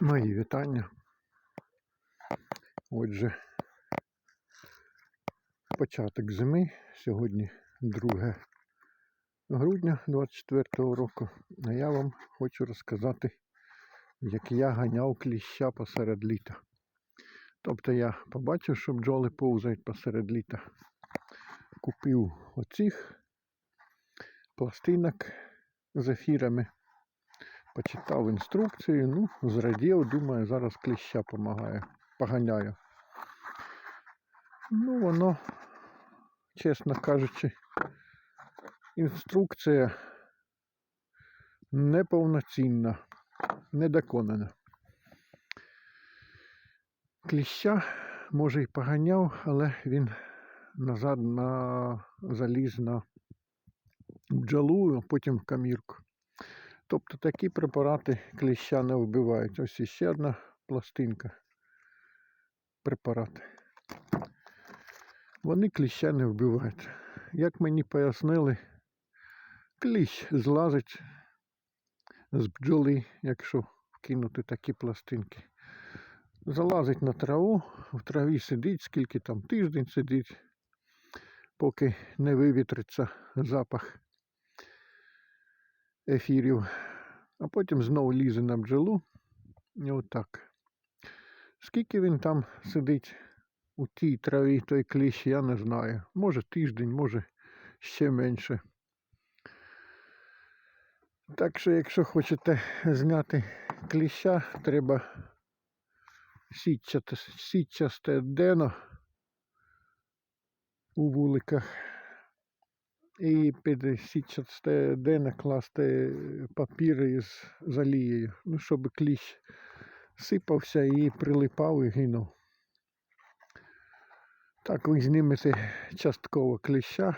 Мої вітання. Отже, початок зими. Сьогодні 2 грудня 24 року. А я вам хочу розказати, як я ганяв кліща посеред літа. Тобто я побачив, що бджоли повзають посеред літа. Купив оцих пластинок з ефірами. Почитав інструкцію, ну, зрадів, думаю, зараз кліща помагає, поганяю. Ну, воно, чесно кажучи, інструкція неповноцінна, недоконана. Кліща, може, і поганяв, але він назад на заліз на бджолу, а потім в камірку. Тобто такі препарати кліща не вбивають. Ось іще одна пластинка. Препарати. Вони кліща не вбивають. Як мені пояснили, кліщ злазить з бджоли, якщо вкинути такі пластинки. Залазить на траву, в траві сидить, скільки там тиждень сидить, поки не вивітриться запах ефірів, а потім знову лізе на бджолу. І отак. Скільки він там сидить у тій траві, той кліщ, я не знаю. Може тиждень, може ще менше. Так що, якщо хочете зняти кліща, треба сітчасте, дено у вуликах і під сітчасте дено класти папір із з олією, ну, щоб кліщ сипався і прилипав і гинув. Так ви знімете частково кліща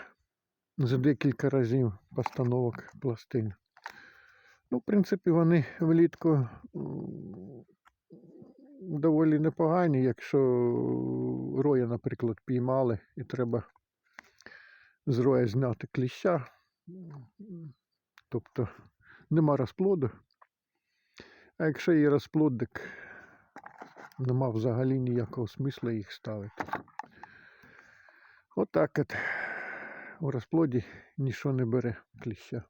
за декілька разів постановок пластин. Ну, в принципі, вони влітку доволі непогані, якщо роя, наприклад, піймали і треба з роя зняти кліща. Тобто нема розплоду. А якщо є розплод, так нема взагалі ніякого смисла їх ставити. Отак от, у розплоді нічого не бере кліща.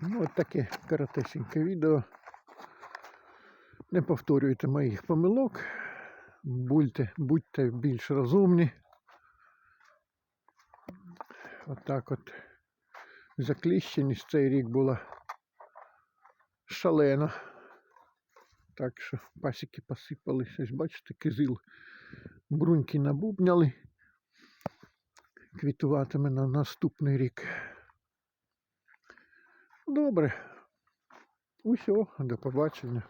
Ну, от таке коротесеньке відео. Не повторюйте моїх помилок. Будьте, будьте більш розумні. Отак от, закліщеність цей рік була шалена. Так що пасіки посипалися. Ось Бачите, кизил бруньки набубняли. Квітуватиме на наступний рік. Добре. Усього, до побачення.